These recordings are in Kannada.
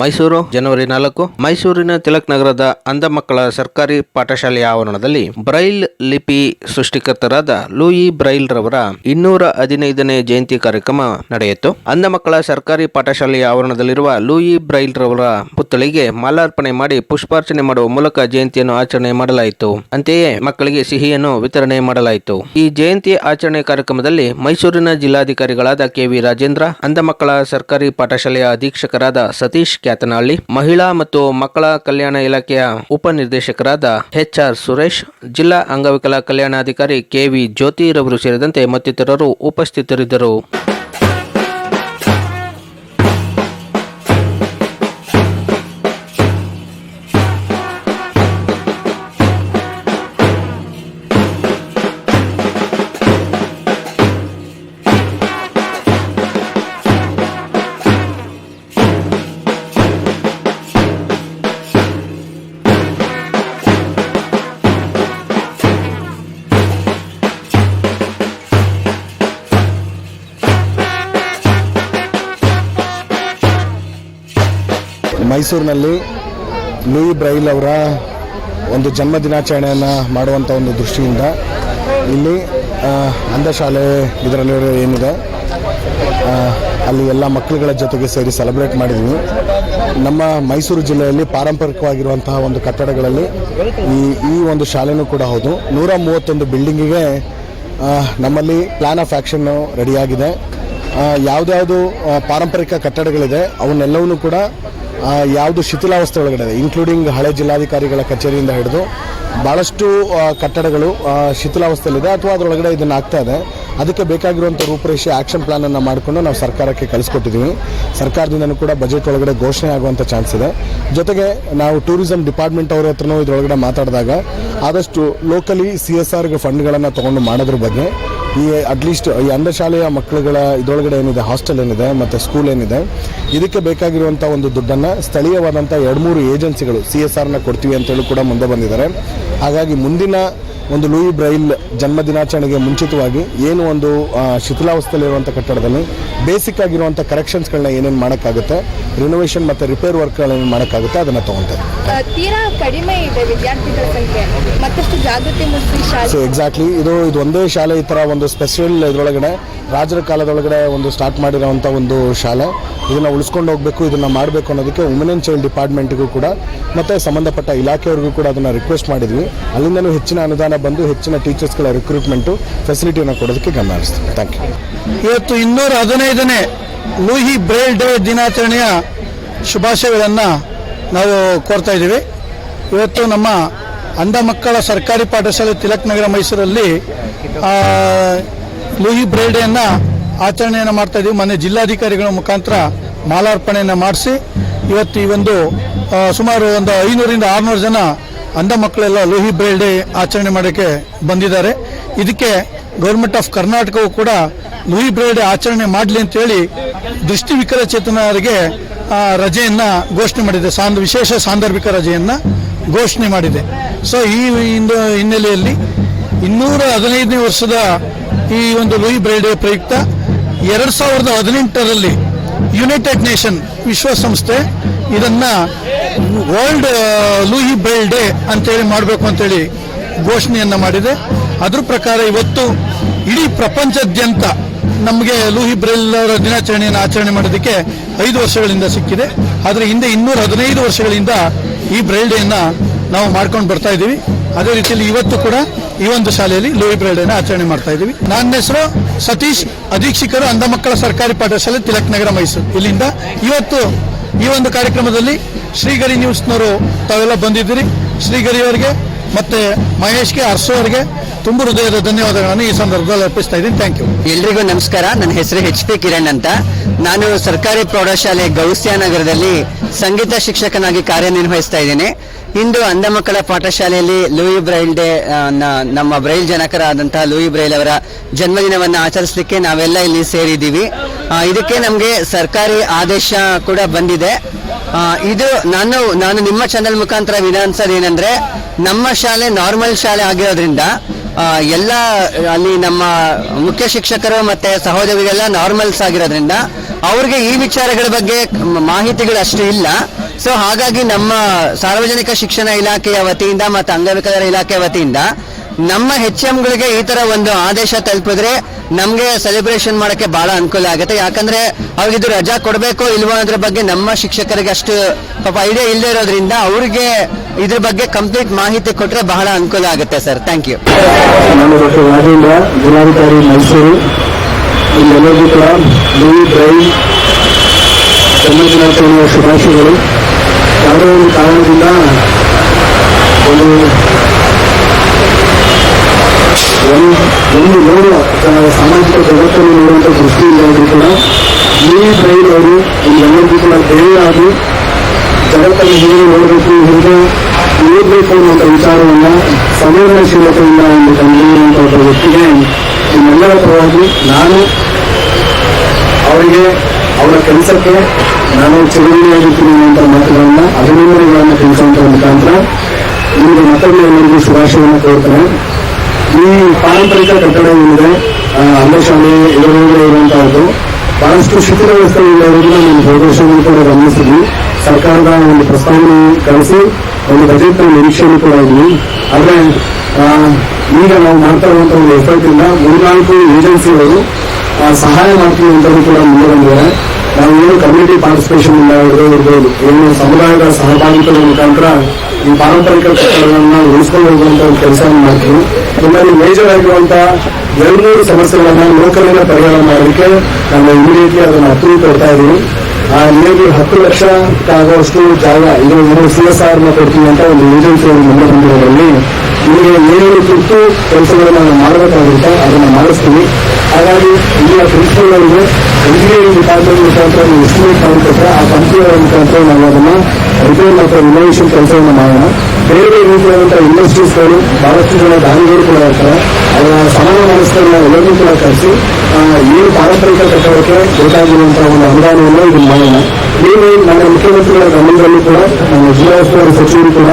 ಮೈಸೂರು, ಜನವರಿ ನಾಲ್ಕು. ಮೈಸೂರಿನ ತಿಲಕ್ ನಗರದ ಅಂಧ ಮಕ್ಕಳ ಸರ್ಕಾರಿ ಪಾಠಶಾಲೆಯ ಆವರಣದಲ್ಲಿ ಬ್ರೈಲ್ ಲಿಪಿ ಸೃಷ್ಟಿಕರ್ತರಾದ ಲೂಯಿ ಬ್ರೈಲ್ ರವರ ಇನ್ನೂರ ಹದಿನೈದನೇ ಜಯಂತಿ ಕಾರ್ಯಕ್ರಮ ನಡೆಯಿತು. ಅಂಧ ಮಕ್ಕಳ ಸರ್ಕಾರಿ ಪಾಠಶಾಲೆಯ ಆವರಣದಲ್ಲಿರುವ ಲೂಯಿ ಬ್ರೈಲ್ ರವರ ಪುತ್ಥಳಿಗೆ ಮಾಲಾರ್ಪಣೆ ಮಾಡಿ ಪುಷ್ಪಾರ್ಚನೆ ಮಾಡುವ ಮೂಲಕ ಜಯಂತಿಯನ್ನು ಆಚರಣೆ ಮಾಡಲಾಯಿತು. ಅಂತೆಯೇ ಮಕ್ಕಳಿಗೆ ಸಿಹಿಯನ್ನು ವಿತರಣೆ ಮಾಡಲಾಯಿತು. ಈ ಜಯಂತಿ ಆಚರಣೆ ಕಾರ್ಯಕ್ರಮದಲ್ಲಿ ಮೈಸೂರಿನ ಜಿಲ್ಲಾಧಿಕಾರಿಗಳಾದ ಕೆವಿ ರಾಜೇಂದ್ರ ಅಂಧ ಮಕ್ಕಳ ಸರ್ಕಾರಿ ಪಾಠಶಾಲೆಯ ಅಧೀಕ್ಷಕರಾದ ಸತೀಶ್ ಕ್ಯಾತನಹಳ್ಳಿ ಮಹಿಳಾ ಮತ್ತು ಮಕ್ಕಳ ಕಲ್ಯಾಣ ಇಲಾಖೆಯ ಉಪನಿರ್ದೇಶಕರಾದ ಎಚ್ ಆರ್ ಸುರೇಶ್, ಜಿಲ್ಲಾ ಅಂಗವಿಕಲ ಕಲ್ಯಾಣಾಧಿಕಾರಿ ಕೆವಿ ಜ್ಯೋತಿರವರು ಸೇರಿದಂತೆ ಮತ್ತಿತರರು ಉಪಸ್ಥಿತರಿದ್ದರು. ಮೈಸೂರಿನಲ್ಲಿ ಲೂಯಿ ಬ್ರೈಲ್ ಅವರ ಒಂದು ಜನ್ಮ ದಿನಾಚರಣೆಯನ್ನು ಮಾಡುವಂಥ ಒಂದು ದೃಷ್ಟಿಯಿಂದ ಇಲ್ಲಿ ಅಂಧ ಅಂಧಶಾಲೆ ಇದರಲ್ಲಿ ಏನಿದೆ ಅಲ್ಲಿ ಎಲ್ಲ ಮಕ್ಕಳುಗಳ ಜೊತೆಗೆ ಸೇರಿ ಸೆಲೆಬ್ರೇಟ್ ಮಾಡಿದ್ವಿ. ನಮ್ಮ ಮೈಸೂರು ಜಿಲ್ಲೆಯಲ್ಲಿ ಪಾರಂಪರಿಕವಾಗಿರುವಂತಹ ಒಂದು ಕಟ್ಟಡಗಳಲ್ಲಿ ಈ ಈ ಒಂದು ಶಾಲೆನೂ ಕೂಡ ಹೌದು. ನೂರ ಮೂವತ್ತೊಂದು ಬಿಲ್ಡಿಂಗಿಗೆ ನಮ್ಮಲ್ಲಿ ಪ್ಲಾನ್ ಆಫ್ ಆ್ಯಕ್ಷನ್ನು ರೆಡಿಯಾಗಿದೆ. ಯಾವುದ್ಯಾವುದು ಪಾರಂಪರಿಕ ಕಟ್ಟಡಗಳಿದೆ, ಅವನ್ನೆಲ್ಲವನ್ನೂ ಕೂಡ ಯಾವುದು ಶಿಥಿಲಾವಸ್ಥೆ ಒಳಗಡೆ ಇದೆ ಇನ್ಕ್ಲೂಡಿಂಗ್ ಹಳೆ ಜಿಲ್ಲಾಧಿಕಾರಿಗಳ ಕಚೇರಿಯಿಂದ ಹಿಡಿದು ಭಾಳಷ್ಟು ಕಟ್ಟಡಗಳು ಶಿಥಿಲಾವಸ್ಥೆಯಲ್ಲಿದೆ ಅಥವಾ ಅದರೊಳಗಡೆ ಇದನ್ನು ಆಗ್ತಾ ಇದೆ. ಅದಕ್ಕೆ ಬೇಕಾಗಿರುವಂಥ ರೂಪರೇಷೆ ಆ್ಯಕ್ಷನ್ ಪ್ಲಾನನ್ನು ಮಾಡಿಕೊಂಡು ನಾವು ಸರ್ಕಾರಕ್ಕೆ ಕಳಿಸ್ಕೊಟ್ಟಿದ್ದೀವಿ ಸರ್ಕಾರದಿಂದನೂ ಕೂಡ ಬಜೆಟ್ ಒಳಗಡೆ ಘೋಷಣೆ ಆಗುವಂಥ ಚಾನ್ಸ್ ಇದೆ. ಜೊತೆಗೆ ನಾವು ಟೂರಿಸಂ ಡಿಪಾರ್ಟ್ಮೆಂಟ್ ಅವ್ರ ಹತ್ರನೂ ಇದರೊಳಗಡೆ ಮಾತಾಡಿದಾಗ ಆದಷ್ಟು ಲೋಕಲಿ ಸಿ ಎಸ್ ಆರ್ಗೆ ಫಂಡ್ಗಳನ್ನು ತೊಗೊಂಡು ಮಾಡೋದ್ರ ಬಗ್ಗೆ ಈ ಅಟ್ಲೀಸ್ಟ್ ಈ ಅಂಧಶಾಲೆಯ ಮಕ್ಕಳುಗಳ ಇದೊಳಗಡೆ ಏನಿದೆ ಹಾಸ್ಟೆಲ್ ಏನಿದೆ, ಮತ್ತು ಸ್ಕೂಲ್ ಏನಿದೆ, ಇದಕ್ಕೆ ಬೇಕಾಗಿರುವಂಥ ಒಂದು ದುಡ್ಡನ್ನು ಸ್ಥಳೀಯವಾದಂಥ ಎರಡು ಮೂರು ಏಜೆನ್ಸಿಗಳು ಸಿ ಎಸ್ ಆರ್ನ ಕೊಡ್ತೀವಿ ಅಂತೇಳಿ ಕೂಡ ಮುಂದೆ ಬಂದಿದ್ದಾರೆ. ಹಾಗಾಗಿ ಮುಂದಿನ ಒಂದು ಲೂಯಿ ಬ್ರೈಲ್ ಜನ್ಮ ದಿನಾಚರಣೆಗೆ ಮುಂಚಿತವಾಗಿ ಏನು ಒಂದು ಶಿಥಿಲಾವಸ್ಥೆಯಲ್ಲಿ ಶಿಥಿಲಾವಸ್ಥೆಯಲ್ಲಿರುವಂಥ ಕಟ್ಟಡದಲ್ಲಿ ಬೇಸಿಕ್ ಆಗಿರುವಂಥ ಕರೆಕ್ಷನ್ಸ್ಗಳನ್ನ ಏನೇನು ಮಾಡೋಕ್ಕಾಗುತ್ತೆ ರಿನೋವೇಷನ್ ಮತ್ತು ರಿಪೇರ್ ವರ್ಕ್ಗಳೇನು ಮಾಡೋಕ್ಕಾಗುತ್ತೆ ಅದನ್ನು ತೊಗೊತೇವೆ ಆ, ತೀರಾ ಕಡಿಮೆ ಇದೆ ವಿದ್ಯಾರ್ಥಿಗಳ ಸಂಖ್ಯೆ ಮತ್ತಷ್ಟು ಜಾಗೃತಿ ಮೂಡಿಸಿ ಸೊ ಎಕ್ಸಾಕ್ಟ್ಲಿ ಇದು ಇದು ಒಂದೇ ಶಾಲೆ ಈ ಥರ ಒಂದು ಸ್ಪೆಷಲ್ ಇದರೊಳಗಡೆ ರಾಜರ ಕಾಲದೊಳಗಡೆ ಒಂದು ಸ್ಟಾರ್ಟ್ ಮಾಡಿರೋವಂಥ ಒಂದು ಶಾಲೆ. ಇದನ್ನು ಉಳಿಸ್ಕೊಂಡು ಹೋಗಬೇಕು ಇದನ್ನು ಮಾಡಬೇಕು ಅನ್ನೋದಕ್ಕೆ ವುಮೆನ್ ಆ್ಯಂಡ್ ಚೈಲ್ಡ್ ಡಿಪಾರ್ಟ್ಮೆಂಟ್ಗೂ ಕೂಡ ಮತ್ತು ಸಂಬಂಧಪಟ್ಟ ಇಲಾಖೆಯವ್ರಿಗೂ ಕೂಡ ಅದನ್ನು ರಿಕ್ವೆಸ್ಟ್ ಮಾಡಿದ್ವಿ. ಅಲ್ಲಿಂದಲೂ ಹೆಚ್ಚಿನ ಅನುದಾನ ಬಂದು ಹೆಚ್ಚಿನ ಟೀಚರ್ಸ್ಗಳ ರಿಕ್ರೂಟ್ಮೆಂಟು ಫೆಸಿಲಿಟಿಯನ್ನು ಕೊಡೋದಕ್ಕೆ ಗಮನ ಹರಿಸ್ತೀವಿ ಥ್ಯಾಂಕ್ ಯು ಇವತ್ತು ಇನ್ನೂರ ಹದಿನೈದನೇ ಲೂಹಿ ಬ್ರೈಲ್ ಡೇ ದಿನಾಚರಣೆಯ ಶುಭಾಶಯಗಳನ್ನು ನಾವು ಕೋರ್ತಾ ಇದ್ದೀವಿ. ಇವತ್ತು ನಮ್ಮ ಅಂಧ ಮಕ್ಕಳ ಸರ್ಕಾರಿ ಪಾಠಶಾಲೆ ತಿಲಕ್ ನಗರ ಮೈಸೂರಲ್ಲಿ ಲೂಹಿ ಬ್ರೈಲ್ ಡೇಯನ್ನು ಆಚರಣೆಯನ್ನು ಮಾಡ್ತಾ ಇದ್ದೀವಿ. ಮೊನ್ನೆ ಜಿಲ್ಲಾಧಿಕಾರಿಗಳ ಮುಖಾಂತರ ಮಾಲಾರ್ಪಣೆಯನ್ನು ಮಾಡಿಸಿ, ಇವತ್ತು ಈ ಒಂದು ಸುಮಾರು ಒಂದು ಐನೂರಿಂದ ಆರುನೂರು ಜನ ಅಂಧ ಮಕ್ಕಳೆಲ್ಲ ಲೋಹಿ ಬ್ರೈಲ್ ಡೇ ಆಚರಣೆ ಮಾಡೋಕ್ಕೆ ಬಂದಿದ್ದಾರೆ. ಇದಕ್ಕೆ ಗೌರ್ಮೆಂಟ್ ಆಫ್ ಕರ್ನಾಟಕವು ಕೂಡ ಲೋಹಿ ಬ್ರೈಲ್ ಡೇ ಆಚರಣೆ ಮಾಡಲಿ ಅಂತೇಳಿ ದೃಷ್ಟಿ ವಿಕಲಚೇತನರಿಗೆ ರಜೆಯನ್ನ ಘೋಷಣೆ ಮಾಡಿದೆ. ಸಾಂದ್, ವಿಶೇಷ ಸಾಂದರ್ಭಿಕ ರಜೆಯನ್ನು ಘೋಷಣೆ ಮಾಡಿದೆ. ಸೊ ಈ ಇಂದು ಹಿನ್ನೆಲೆಯಲ್ಲಿ ಇನ್ನೂರ ಹದಿನೈದನೇ ವರ್ಷದ ಈ ಒಂದು ಲೂಯಿ ಬ್ರೈಲ್ ಡೇ ಪ್ರಯುಕ್ತ ಎರಡು ಸಾವಿರದ ಹದಿನೆಂಟರಲ್ಲಿ ಯುನೈಟೆಡ್ ನೇಷನ್ ವಿಶ್ವಸಂಸ್ಥೆ ಇದನ್ನ ವರ್ಲ್ಡ್ ಲೂಯಿ ಬೆಲ್ ಡೇ ಅಂತೇಳಿ ಮಾಡಬೇಕು ಅಂತೇಳಿ ಘೋಷಣೆಯನ್ನು ಮಾಡಿದೆ. ಅದ್ರ ಪ್ರಕಾರ ಇವತ್ತು ಇಡೀ ಪ್ರಪಂಚದಾದ್ಯಂತ ನಮಗೆ ಲೂಹಿ ಅವರ ದಿನಾಚರಣೆಯನ್ನು ಆಚರಣೆ ಮಾಡೋದಕ್ಕೆ ಐದು ವರ್ಷಗಳಿಂದ ಸಿಕ್ಕಿದೆ. ಆದರೆ ಹಿಂದೆ ಇನ್ನೂರ ಹದಿನೈದು ವರ್ಷಗಳಿಂದ ಈ ಬ್ರೈಲ್ ಡೇಯನ್ನು ನಾವು ಮಾಡ್ಕೊಂಡು ಬರ್ತಾ ಇದ್ದೀವಿ. ಅದೇ ರೀತಿಯಲ್ಲಿ ಇವತ್ತು ಕೂಡ ಈ ಒಂದು ಶಾಲೆಯಲ್ಲಿ ಲೂಯಿ ಬ್ರೈಲ್ ಡೇನ ಆಚರಣೆ ಮಾಡ್ತಾ ಇದ್ದೀವಿ. ನನ್ನ ಹೆಸರು ಸತೀಶ್. ಅಧೀಕ್ಷಕರು ಅಂಧ ಮಕ್ಕಳ ಸರ್ಕಾರಿ ಪಾಠಶಾಲೆ ತಿಲಕ್ ನಗರ ಮೈಸೂರು. ಇಲ್ಲಿಂದ ಇವತ್ತು ಈ ಒಂದು ಕಾರ್ಯಕ್ರಮದಲ್ಲಿ ಶ್ರೀಗರಿ ನ್ಯೂಸ್ನವರು ತಾವೆಲ್ಲ ಬಂದಿದ್ದೀರಿ. ಶ್ರೀಗರಿಯವರಿಗೆ ಮತ್ತೆ ಮಹೇಶ್ಗೆ, ಅರ್ಸು ಅವರಿಗೆ ತುಂಬ ಹೃದಯದ ಧನ್ಯವಾದಗಳನ್ನು ಈ ಸಂದರ್ಭದಲ್ಲಿ ಅರ್ಪಿಸ್ತಾ ಇದ್ದೀನಿ. ಥ್ಯಾಂಕ್ ಯು ಎಲ್ರಿಗೂ ನಮಸ್ಕಾರ. ನನ್ನ ಹೆಸರು ಎಚ್ ಪಿ ಕಿರಣ್ ಅಂತ. ನಾನು ಸರ್ಕಾರಿ ಪ್ರೌಢಶಾಲೆ ನಗರದಲ್ಲಿ ಸಂಗೀತ ಶಿಕ್ಷಕನಾಗಿ ಕಾರ್ಯನಿರ್ವಹಿಸ್ತಾ ಇದ್ದೀನಿ. ಇಂದು ಅಂಧ ಮಕ್ಕಳ ಪಾಠಶಾಲೆಯಲ್ಲಿ ಲೂಯಿ ಬ್ರೈಲ್ ಡೇ ನಮ್ಮ ಬ್ರೈಲ್ ಜನಕರಾದಂತಹ ಲೂಯಿ ಬ್ರೈಲ್ ಅವರ ಜನ್ಮದಿನವನ್ನು ಆಚರಿಸಲಿಕ್ಕೆ ನಾವೆಲ್ಲ ಇಲ್ಲಿ ಸೇರಿದ್ದೀವಿ. ಇದಕ್ಕೆ ನಮಗೆ ಸರ್ಕಾರಿ ಆದೇಶ ಕೂಡ ಬಂದಿದೆ. ಇದು ನಾನು ನಾನು ನಿಮ್ಮ ಚಾನೆಲ್ ಮುಖಾಂತರ ವಿಧಾನಿಸೋದು ಏನಂದ್ರೆ ನಮ್ಮ ಶಾಲೆ ನಾರ್ಮಲ್ ಶಾಲೆ ಆಗಿರೋದ್ರಿಂದ ಎಲ್ಲ, ಅಲ್ಲಿ ನಮ್ಮ ಮುಖ್ಯ ಶಿಕ್ಷಕರು ಮತ್ತೆ ಸಹೋದರಿಗೆಲ್ಲ ನಾರ್ಮಲ್ಸ್ ಆಗಿರೋದ್ರಿಂದ ಅವ್ರಿಗೆ ಈ ವಿಚಾರಗಳ ಬಗ್ಗೆ ಮಾಹಿತಿಗಳು ಅಷ್ಟು ಇಲ್ಲ. ಸೊ ಹಾಗಾಗಿ ನಮ್ಮ ಸಾರ್ವಜನಿಕ ಶಿಕ್ಷಣ ಇಲಾಖೆಯ ವತಿಯಿಂದ ಮತ್ತು ಅಂಗವಿಕಲರ ಇಲಾಖೆ ವತಿಯಿಂದ ನಮ್ಮ ಹೆಚ್ ಎಂಗಳಿಗೆ ಈ ತರ ಒಂದು ಆದೇಶ ತಲುಪಿದ್ರೆ ನಮ್ಗೆ ಸೆಲೆಬ್ರೇಷನ್ ಮಾಡಕ್ಕೆ ಬಹಳ ಅನುಕೂಲ ಆಗುತ್ತೆ. ಯಾಕಂದ್ರೆ ಅವ್ರಿಗಿದು ರಜಾ ಕೊಡಬೇಕು ಇಲ್ವೋ ಅದ್ರ ಬಗ್ಗೆ ನಮ್ಮ ಶಿಕ್ಷಕರಿಗೆ ಅಷ್ಟು ಪಾಪ ಐಡಿಯಾ ಇಲ್ಲದೆ ಇರೋದ್ರಿಂದ ಅವ್ರಿಗೆ ಇದ್ರ ಬಗ್ಗೆ ಕಂಪ್ಲೀಟ್ ಮಾಹಿತಿ ಕೊಟ್ಟರೆ ಬಹಳ ಅನುಕೂಲ ಆಗುತ್ತೆ ಸರ್ ಥ್ಯಾಂಕ್ ಯು ನಾನು ಡಾಕ್ಟರ್ ರಾಜೇಂದ್ರ, ಜಿಲ್ಲಾಧಿಕಾರಿ ಮೈಸೂರು. ಎಲ್ಲರಿಗೂ ಕೂಡ ಶುಭಾಶಯಗಳು. ಯಾವುದೋ ಒಂದು ಕಾರಣದಿಂದ ಒಂದು ಒಂದು ಸಾಮಾಜಿಕ ಜಗತ್ತನ್ನು ನೋಡುವಂಥ ದೃಷ್ಟಿಯಿಂದ ಅವರು ಕೂಡ ಲೂಯಿ ಬ್ರೈಲ್ ಅವರು ಇಲ್ಲೆಲ್ಲರಿಗೂ ಕೂಡ ಧೈರ್ಯವಾಗಿ ಜಗತ್ತನ್ನು ಹೇಗೆ ನೋಡಬೇಕು ಹೇಗೆ ಓದಬೇಕು ಅನ್ನುವಂಥ ವಿಚಾರವನ್ನ ಸಂವೇದನಶೀಲತೆಯಿಂದ ಒಂದು ತಂದಿರುವಂಥ ಒಬ್ಬ ವ್ಯಕ್ತಿಗೆ ನಿಮ್ಮೆಲ್ಲರ ಪರವಾಗಿ ನಾನು ಅವರಿಗೆ ಅವರ ಕೆಲಸಕ್ಕೆ ನಾನು ಚಿರುಣಿಯಾಗಿರ್ತೀನಿ ಅನ್ನುವಂಥ ಮಾತುಗಳನ್ನ ಅಭಿನಂದನೆಗಳನ್ನು ತಿಳಿಸುವಂಥ ಮುಖಾಂತರ ನಿಮಗೆ ಮತ್ತೊಮ್ಮೆ ಎಲ್ಲರಿಗೂ ಶುಭಾಶಯವನ್ನು ಕೋರ್ತೇನೆ ಈ ಪಾರಂಪರಿಕ ಕಟ್ಟಡ ಏನಿದೆ ಆ, ಅಂಗಶಾಲೆ ಎದುರುಗಡೆ ಇರುವಂತಹದ್ದು ಬಹಳಷ್ಟು ಶಿಥಿಲವಸ್ಥೆಯುಳ್ಳವರಿಗೆ ನಾನು ಹೋದ ಪ್ರದೇಶವನ್ನು ಕೂಡ ಗಮನಿಸಿದ್ವಿ. ಸರ್ಕಾರದ ಒಂದು ಪ್ರಸ್ತಾವನೆ ಕಳಿಸಿ ಒಂದು ಬಜೆಟ್ ನಿರೀಕ್ಷೆಯನ್ನು ಕೂಡ ಇದ್ವಿ. ಆದರೆ ಈಗ ನಾವು ಮಾಡ್ತಾ ಇರುವಂತಹ ಒಂದು ಎಫರ್ಟ್ ಇಂದ ಮೂರ್ನಾಲ್ಕು ಏಜೆನ್ಸಿಗಳು ಸಹಾಯ ಮಾಡ್ತೀವಿ ಅಂತಲೂ ಕೂಡ ಮುಂದೆ ಬಂದಿದ್ದಾರೆ ನಾವು ಏನು ಕಮ್ಯುನಿಟಿ ಪಾರ್ಟಿಸಿಪೇಷನ್ ಇಂದ ಇರ್ಬೋದು ಏನು ಸಮುದಾಯದ ಸಹಭಾಗಿತ್ವದ ಮುಖಾಂತರ ಈ ಪಾರಂಪರಿಕ ಕಟ್ಟಡಗಳನ್ನ ಉಳಿಸಿಕೊಂಡು ಹೋಗುವಂತಹ ಕೆಲಸವನ್ನು ಮಾಡ್ತೀವಿ. ನಿಮ್ಮಲ್ಲಿ ಮೇಜರ್ ಆಗಿರುವಂತಹ ಎರಡು ಮೂರು ಸಮಸ್ಯೆಗಳನ್ನ ಲೋಕಲಿನ ಪರಿಹಾರ ಮಾಡಲಿಕ್ಕೆ ನಾನು ಇಮಿಡಿಯೇಟ್ಲಿ ಅದನ್ನು ಅಪ್ರೂವ್ ಕೊಡ್ತಾ ಇದ್ದೀನಿ. ಆ ನಿಮಗೆ ಹತ್ತು ಲಕ್ಷ ಆಗುವಷ್ಟು ಜಾಗ, ಇದು ಮೂರು ಸಿ ಎಸ್ ಆರ್ ಕೊಡ್ತೀವಿ ಅಂತ ಒಂದು ಏಜೆನ್ಸಿ ಮುಂದೆ ಬಂದಿರೋದ್ರಲ್ಲಿ ನಿಮಗೆ ಏನೇನು ತುರ್ತು ಕೆಲಸಗಳನ್ನು ನಾವು ಮಾಡಬೇಕಾಗುತ್ತೆ ಅದನ್ನು ಮಾಡಿಸ್ತೀನಿ ಹಾಗಾಗಿ ಇಲ್ಲಿಯ ಪ್ರಿನ್ಸಿಪಲ್ ಅವರಿಗೆ ಇಂಜಿನಿಯರಿಂಗ್ ಡಿಪಾರ್ಟ್ಮೆಂಟ್ ಮುಖಾಂತರ ನೀವು ಎಸ್ಟಿಮೇಟ್ ಮಾಡಿಕೊಟ್ರೆ ಆ ಕಂಪ್ನಿಯವರ ಮುಖಾಂತರ ನಾವು ಅದನ್ನು ರಿಪೇರ್ ಮತ್ತು ರಿನೋವೇಷನ್ ಕೆಲಸವನ್ನು ಮಾಡೋಣ. ಬೇರೆ ರೀತಿಯಾದಂತಹ ಇಂಡಸ್ಟ್ರೀಸ್ಗಳು ಬಹಳಷ್ಟು ಜನ ದಾನಿಗಳು ಕೂಡ ಇರ್ತಾರೆ. ಅವರ ಸಮಾನ ಮನಸ್ಸುಗಳನ್ನ ಎಲ್ಲರಿಗೂ ಕೂಡ ಕರೆಸಿ ಏನು ಪಾರಂಪರಿಕ ಕಟ್ಟಡಕ್ಕೆ ಬೇಕಾಗಿರುವಂತಹ ಒಂದು ಅನುದಾನವನ್ನು ಇದನ್ನು ಮಾಡೋಣ. ನೀವು ನಮ್ಮ ಮುಖ್ಯಮಂತ್ರಿಗಳ ಗಮನದಲ್ಲಿ ಕೂಡ, ನಮ್ಮ ಜಿಲ್ಲಾ ಉಸ್ತುವಾರಿ ಸಚಿವರು ಕೂಡ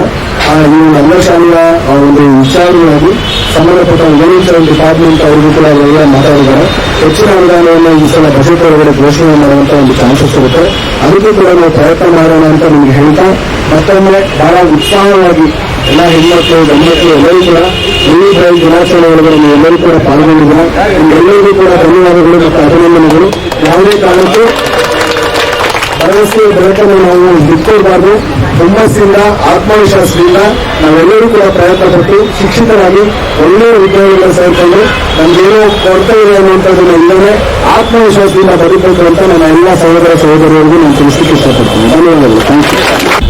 ಈ ನಮ್ಮ ಶಾಲೆಯ ಒಂದು ವಿಚಾರವಾಗಿ ಸಂಬಂಧಪಟ್ಟ ರಿಸರ್ವೇಷನ್ ಡಿಪಾರ್ಟ್ಮೆಂಟ್ ಅವರಿಗೂ ಕೂಡ ಎಲ್ಲ ಮಾತಾಡಿದ್ದಾರೆ. ಹೆಚ್ಚಿನ ಅನುದಾನವನ್ನು ಈ ಸಲ ಬಜೆಟ್ ಒಳಗಡೆ ಘೋಷಣೆ ಮಾಡುವಂತಹ ಒಂದು ಚಾನ್ಸಸ್ ಇರುತ್ತೆ ಅದಕ್ಕೂ ಕೂಡ ನಾವು ಪ್ರಯತ್ನ ಮಾಡೋಣ ಅಂತ ನಿಮ್ಗೆ ಹೇಳ್ತಾ ಮತ್ತೊಮ್ಮೆ ಬಹಳ ಉತ್ಸಾಹವಾಗಿ ಎಲ್ಲ ಹೆಣ್ಮಕ್ಳು, ಗಂಡ್ಮಕ್ಳು ಎಲ್ಲರೂ ಕೂಡ ಈ ಬ್ರೈಲ್ ದಿನಾಚರಣೆಯೊಳಗೆ ನೀವು ಎಲ್ಲರೂ ಕೂಡ ಪಾಲ್ಗೊಂಡಿದ್ದೀರ? ನಿಮ್ಗೆಲ್ಲರಿಗೂ ಕೂಡ ಧನ್ಯವಾದಗಳು ಮತ್ತು ಅಭಿನಂದನೆಗಳು. ಯಾವುದೇ ಕಾರಣಕ್ಕೂ ಭರವಸೆಯ ಬೆಳಕನ್ನು ನಾವು ಬಿಟ್ಕೊಳ್ಬಾರ್ದು ಹುಮ್ಮಸ್ಸಿಂದ, ಆತ್ಮವಿಶ್ವಾಸದಿಂದ ನಾವೆಲ್ಲರೂ ಕೂಡ ಪ್ರಯತ್ನ ಪಟ್ಟು ಶಿಕ್ಷಿತರಾಗಿ ಒಳ್ಳೆಯ ಉದ್ಯೋಗಗಳನ್ನು ಸೇರಿಕೊಂಡು ನಮ್ಗೇನೋ ಕೊರತೆ ಇದೆ ಅನ್ನುವಂಥದ್ದನ್ನ ಇಲ್ಲದೆ ಆತ್ಮವಿಶ್ವಾಸದಿಂದ ಬದುಕಬೇಕು ಅಂತ ನನ್ನ ಎಲ್ಲ ಸಹೋದರ ಸಹೋದರಿಯರಿಗೂ ನಾನು ತಿಳಿಸಲಿಕ್ಕೆ ಇಷ್ಟಪಡ್ತೀನಿ. ಧನ್ಯವಾದಗಳು. ಥ್ಯಾಂಕ್ ಯು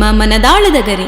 ನಿಮ್ಮ ಮನದಾಳದ ಗರಿ.